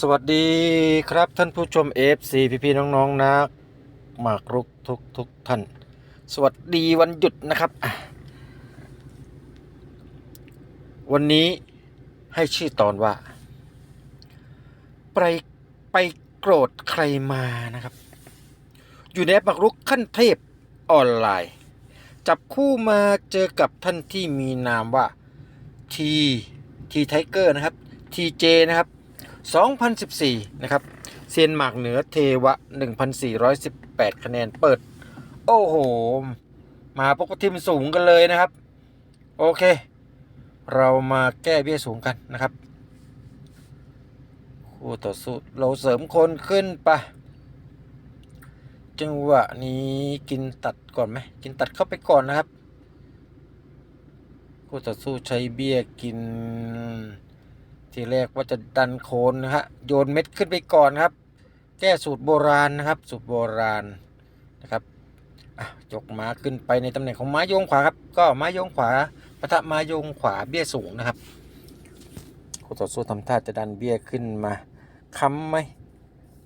สวัสดีครับท่านผู้ชม FC พี่พี่ๆน้องๆนะหมากรุกทุกทุกท่าน สวัสดีวันหยุดนะครับ วันนี้ให้ชื่อตอนว่า ไปไปโกรธใครมานะครับ อยู่ในแอปหมากรุกขั้นเทพออนไลน์ จับคู่มาเจอกับท่านที่มีนามว่าทีทีไทเกอร์นะครับทีเจนะครับ 2014 นะครับ เซียนหมากเหนือเทวะ 1,418 คะแนนเปิด โอ้โห มาปกติมสูงกันเลยนะครับ โอเค เรามาแก้เบี้ยสูงกันนะครับ คู่ต่อสู้เราเสริมคนขึ้นไปะจังหวะนี้กินตัดก่อนไหม กินตัดเข้าไปก่อนนะครับ คู่ต่อสู้ใช้เบี้ยกิน ทีแรกว่าจะดันโคนนะฮะโยนเม็ดขึ้นไปก่อนครับ แก้สูตรโบราณนะครับ สูตรโบราณนะครับอะยกม้าขึ้นไปในตำแหน่งของม้าโยงขวาครับ ก็ม้าโยงขวาปะทะม้าโยงขวาเบี้ยสูงนะครับคู่ต่อสู้ทำท่าจะดันเบี้ยขึ้นมาค้ำไหม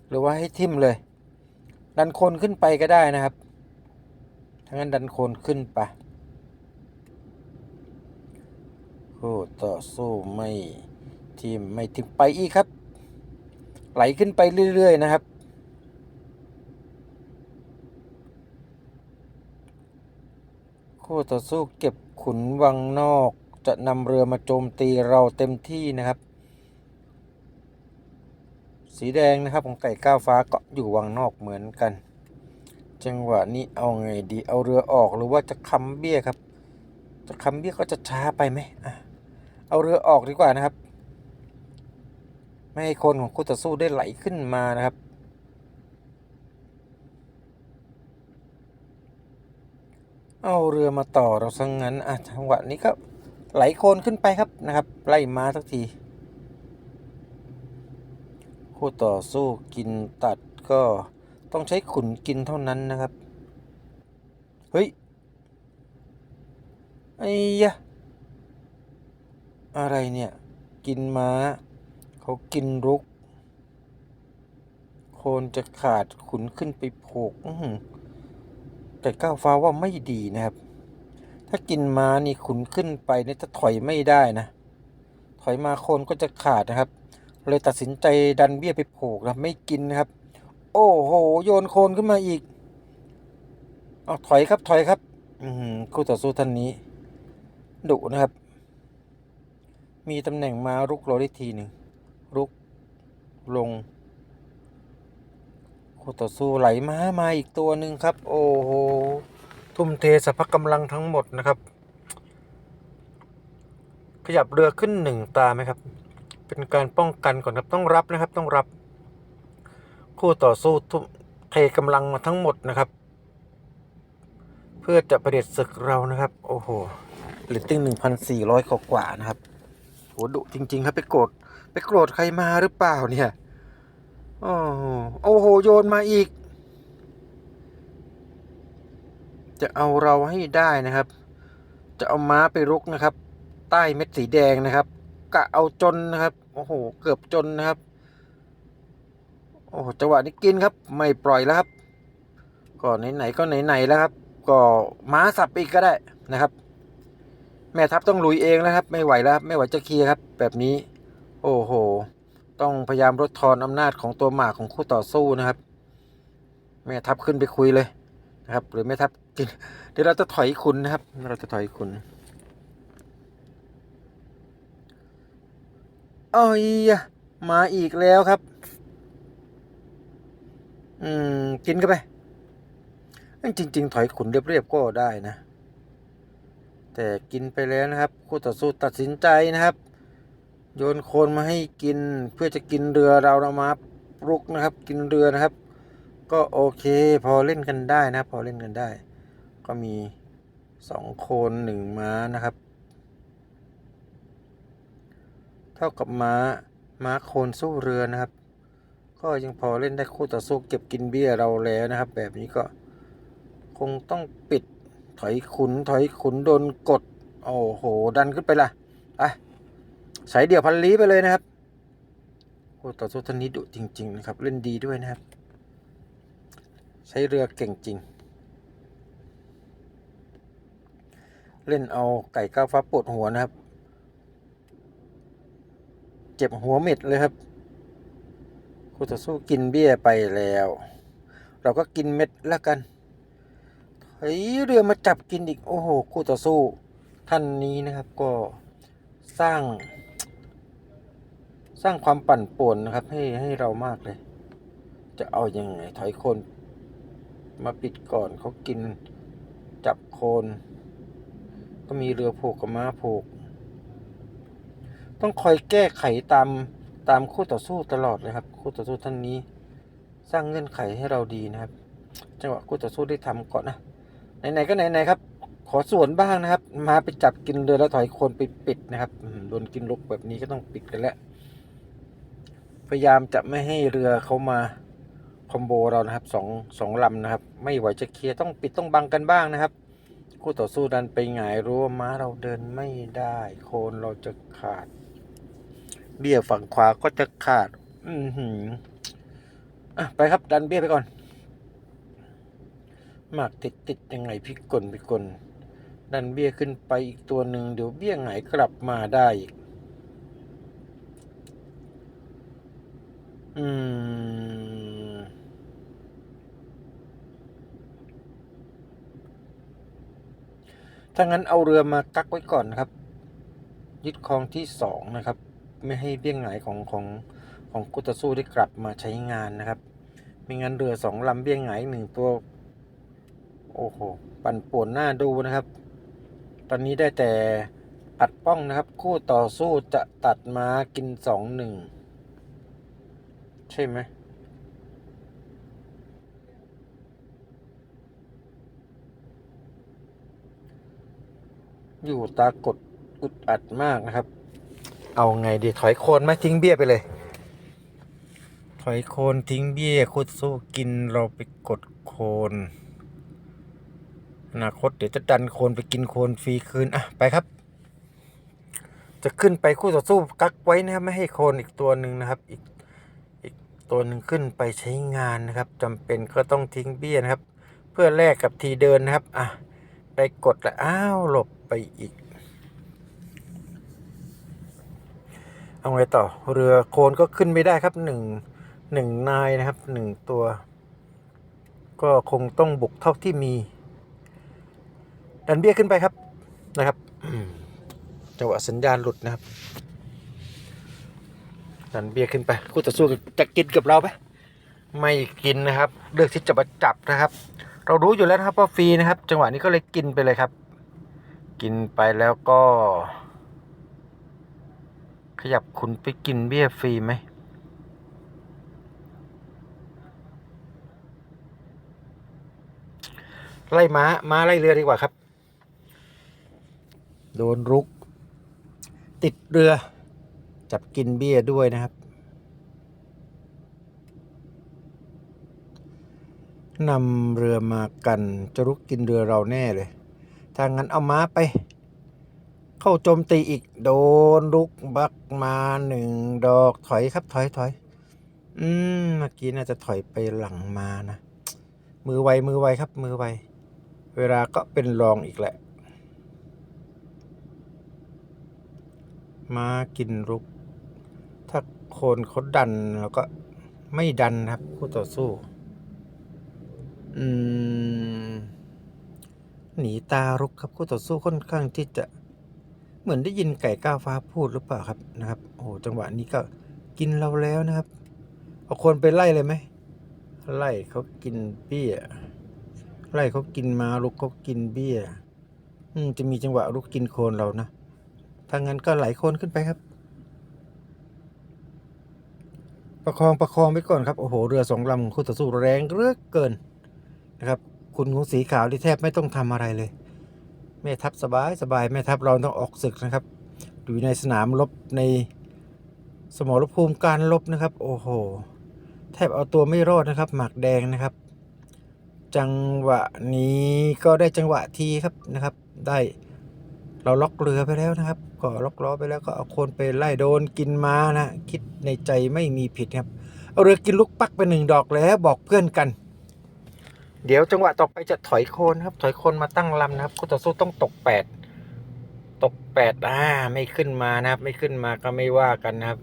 หรือว่าให้ทิ่มเลย ดันโคนขึ้นไปก็ได้นะครับถ้างั้นดันโคนขึ้นไปคู่ต่อสู้ไม่ ทิมไม่ทิมไปอีกครับ ไหลขึ้นไปเรื่อย ๆ นะครับ คู่ต่อสู้เก็บขุนวังนอก จะนำเรือมาโจมตีเราเต็มที่นะครับ สีแดงนะครับของไก่ก้าวฟ้าก็อยู่วังนอกเหมือนกัน จังหวะนี้เอาไงดีเอาเรือออกหรือว่าจะคำเบี้ยครับ จะคำเบี้ยก็จะช้าไปไหมอะเอาเรือออกดีกว่านะครับ ไม่ให้คนของคู่ต่อสู้ได้ไหลขึ้นมานะครับ เอาเรือมาต่อเราสังงั้นอะจังหวะนี้ก็ไหลโคนขึ้นไปครับนะครับ ไล่มาสักทีคู่ต่อสู้กินตัดก็ต้องใช้ขุนกินเท่านั้นนะครับ เฮ้ยไอ้ยะ อะไรเนี่ย กินม้า เขากินรุก โคนจะขาดขุนขึ้นไปโผกแต่ก้าวฟ้าว่าไม่ดีนะครับ ถ้ากินม้านี่ขุนขึ้นไปเนี่ยจะถอยไม่ได้นะ ถอยมาโคนก็จะขาดนะครับ เลยตัดสินใจดันเบี้ยไปโผกนะไม่กินนะครับ โอ้โห โยนโคนขึ้นมาอีกเอาถอยครับถอยครับอืมคู่ต่อสู้ท่านนี้ดุนะครับ มีตำแหน่งมารุกเรได้ทีหนึ่ง ลงคู่ต่อสู้ไหลมามาอีกตัวหนึ่งครับ โอ้โห ทุ่มเทสรรพกำลังทั้งหมดนะครับ ขยับเรือขึ้นหนึ่งตาไหมครับ เป็นการป้องกันก่อนครับต้องรับนะครับต้องรับ คู่ต่อสู้ทุ่มเทกำลังมาทั้งหมดนะครับ เพื่อจะประเด็จศึกเรานะครับ โอ้โหเรตติ้งหนึ่งพันสี่ร้อยกว่านะครับโหดุจริง ๆ ครับไปโกรธ ไปโกรธใครมาหรือเปล่าเนี่ยโอ้โหโอ้โหโยนมาอีก จะเอาเราให้ได้นะครับ จะเอาม้าไปรุกนะครับ ใต้เม็ดสีแดงนะครับกะเอาจนนะครับโอ้โหเกือบจนนะครับโอ้โหจังหวะนี้กินครับ ไม่ปล่อยแล้วครับ ก็ไหนๆก็ไหนๆแล้วครับ ก็ม้าสับอีกก็ได้นะครับ แม่ทัพต้องลุยเองแล้วครับ ไม่ไหวแล้วครับไม่ไหวจะเคลียร์ครับ แบบนี้ โอ้โห ต้องพยายามลดทอนอำนาจของตัวหมากของคู่ต่อสู้นะครับ แม่ทัพขึ้นไปคุยเลยนะครับ หรือแม่ทัพกินเดี๋ยวเราจะถอยคุณนะครับ เราจะถอยคุณเอ้ยอะมาอีกแล้วครับ อืม กินเข้าไป จริง ๆ ถอยขุนเรียบๆก็ได้นะ แต่กินไปแล้วนะครับ คู่ต่อสู้ตัดสินใจนะครับ โยนโคนมาให้กินเพื่อจะกินเรือเราเรามาปลุกนะครับ กินเรือนะครับ ก็โอเคพอเล่นกันได้นะพอเล่นกันได้ ก็มีสองโคนหนึ่งม้านะครับ เท่ากับม้าม้าโคนสู้เรือนะครับ ก็ยังพอเล่นได้คู่ต่อสู้เก็บกินเบี้ยเราแล้วนะครับ แบบนี้ก็คงต้องปิดถอยขุนถอยขุนโดนกด โอ้โห ดันขึ้นไปละไป สายเดี่ยวพันลี้ไปเลยนะครับคู่ต่อสู้ท่านนี้ดุจริง ๆ นะครับ เล่นดีด้วยนะครับ ใช้เรือเก่งจริง เล่นเอาไก่ก้าวฟ้าปวดหัวนะครับ เจ็บหัวเม็ดเลยครับคู่ต่อสู้กินเบี้ยไปแล้ว เราก็กินเม็ดแล้วกันเฮ้ยเรือมาจับกินอีก โอ้โหคู่ต่อสู้ท่านนี้นะครับก็สร้าง สร้างความปั่นป่วนนะครับ ให้ให้เรามากเลย จะเอาอยัางไงถอยโคน มาปิดก่อนเขากินจับโคน ก็มีเรือผูกกับม้าผูก ต้องคอยแก้ไขตามตามคู่ต่อสู้ตลอดเลยครับ คู่ต่อสู้ท่านนี้ สร้างเงื่อนไขให้เราดีนะครับ จังหวะคู่ต่อสู้ได้ทำก่อนนะไหนๆก็ไหนๆครับขอส่วนบ้างนะครับ มาไปจับกินเรือแล้วถอยโคนไปปิดนะครับโดนกินลกแบบนี้ก็ต้องปิดกันแล้ว พยายามจะไม่ให้เรือเขามาคอมโบเรานะครับสองสองลำนะครับ ไม่ไหวจะเคลียร์ต้องปิดต้องบังกันบ้างนะครับ คู่ต่อสู้ดันไปหงายรั้วม้าเราเดินไม่ได้ โคนเราจะขาดเบี้ยฝั่งขวาก็จะขาด อือหืออะไปครับดันเบี้ยไปก่อนหมากติดติดยังไงพี่กลพี่กลดันเบี้ยขึ้นไปอีกตัวหนึ่งเดี๋ยวเบี้ยหงายกลับมาได้อีก อืม ถ้างั้นเอาเรือมากักไว้ก่อนนะครับ ยึดคลองที่สองนะครับ ไม่ให้เบี้ยงไหงายของของของกุตสู้ได้กลับมาใช้งานนะครับ ไม่งั้นเรือสองลำเบี้ยงไหงายหนึ่งตัว โอ้โห ปั่นป่วนหน้าดูนะครับ ตอนนี้ได้แต่ปัดป้องนะครับ คู่ต่อสู้จะตัดมากินสองหนึ่ง ใช่ไหมอยู่ตากดอุดอัดมากนะครับ เอาไงดีถอยโคนไหมทิ้งเบี้ยไปเลย ถอยโคนทิ้งเบี้ยคุดสู้กินเราไปกดโคนอนาคตเดี๋ยวจะดันโคนไปกินโคนฟรีคืนอะไปครับ จะขึ้นไปคู่ต่อสู้กักไว้นะครับไม่ให้โคนอีกตัวหนึ่งนะครับ อีกอีก ตนขึ้นไปใช้งานนะครับจำเป็นก็ต้องทิ้งเบี้ยนะครับ เพื่อแลกกับทีเดินนะครับอะได้กดแล้วอ้าวหลบไปอีกเอาไงต่อเรือโคนก็ขึ้นไม่ได้ครับหนึ่งหนึ่งนายนะครับหนึ่งตัว ก็คงต้องบุกเท่าที่มี ดันเบี้ยขึ้นไปครับนะครับจังหวะสัญญาณหลุดนะครับ ดันเบี้ยขึ้นไปคู่ต่อสู้จะกินกับเราไหมไม่กินนะครับ เลือกที่จะมาจับนะครับ เรารู้อยู่แล้วนะครับว่าฟรีนะครับ จังหวะนี้ก็เลยกินไปเลยครับ กินไปแล้วก็ ขยับคุณไปกินเบี้ยฟรีไหมไล่ม้า ม้าไล่เรือดีกว่าครับ โดนรุก ติดเรือ จับกินเบี้ยด้วยนะครับนำเรือมากันจะรุกกินเรือเราแน่เลยถ้างั้นเอาม้าไป เข้าโจมตีอีกโดนรุกบักมาหนึ่งดอกถอยครับถอยถอยอืมเมื่อกี้น่าจะถอยไปหลังมานะ มือไวมือไวครับ มือไว เวลาก็เป็นรองอีกแหละ มากินรุก ถ้าโคนเขาดันแล้วก็ไม่ดันครับ คู่ต่อสู้ อืม หนีตารุกครับคู่ต่อสู้ค่อนข้างที่จะเหมือนได้ยินไก่ก้าวฟ้าพูดหรือเปล่าครับนะครับโอ้จังหวะนี้ก็กินเราแล้วนะครับเอาคนไปไล่เลยไหมไล่เขากินเบี้ยไล่เขากินมาลุกเขากินเบี้ย อืมจะมีจังหวะลุกกินโคนเรานะถ้างั้นก็ไหลโคนขึ้นไปครับ ประคองประคองไปก่อนครับโอ้โหเรือสองลำของคู่ต่อสู้แรงเลือกเกินนะครับคุณของสีขาวที่แทบไม่ต้องทำอะไรเลย แม่ทัพสบายสบายแม่ทัพเราต้องออกศึกนะครับ อยู่ในสนามรบในสมรภูมิการรบนะครับ โอ้โห แทบเอาตัวไม่รอดนะครับ หมากแดงนะครับ จังหวะนี้ก็ได้จังหวะทีครับนะครับ ได้ เราล็อกเรือไปแล้วนะครับ ก็ล็อกล้อไปแล้วก็เอาโคนไปไล่โดนกินมานะคิดในใจไม่มีผิดครับเอาเรือกินลูกปักไปหนึ่งดอกแล้วบอกเพื่อนกัน เดี๋ยวจังหวะต่อไปจะถอยโคนครับ ถอยโคนมาตั้งลำนะครับคู่ต่อสู้ต้องตกแปดตกแปดอ่าไม่ขึ้นมานะครับ ไม่ขึ้นมาก็ไม่ว่ากันนะครับ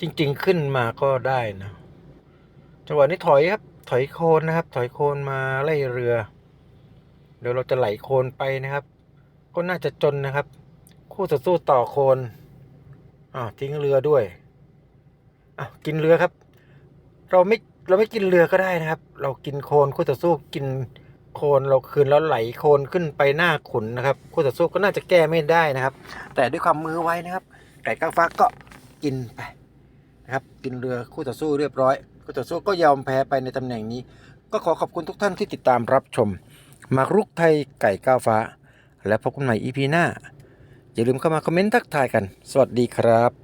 จริง ๆ ขึ้นมาก็ได้นะ จังหวะนี้ถอยครับ ถอยโคนนะครับ ถอยโคนมาไล่เรือ เดี๋ยวเราจะไหลโคนไปนะครับ ก็น่าจะจนนะครับ คู่ต่อสู้ต่อโคนอ่าวทิ้งเรือด้วยอะกินเรือครับ เราไม่เราไม่กินเรือก็ได้นะครับ เรากินโคนคู่ต่อสู้กินโคนเราคืนแล้วไหลโคนขึ้นไปหน้าขุนนะครับ คู่ต่อสู้ก็น่าจะแก้ไม่ได้นะครับ แต่ด้วยความมือไว้นะครับไก่ก้างฟ้าก็กินไปนะครับกินเรือคู่ต่อสู้เรียบร้อยคู่ต่อสู้ก็ยอมแพ้ไปในตำแหน่งนี้ ก็ขอขอบคุณทุกท่านที่ติดตามรับชม มากรุกไทยไก่ก้าวฟ้า และพบกันใหม่ EP หน้า อย่าลืมเข้ามาคอมเมนต์ทักทายกัน สวัสดีครับ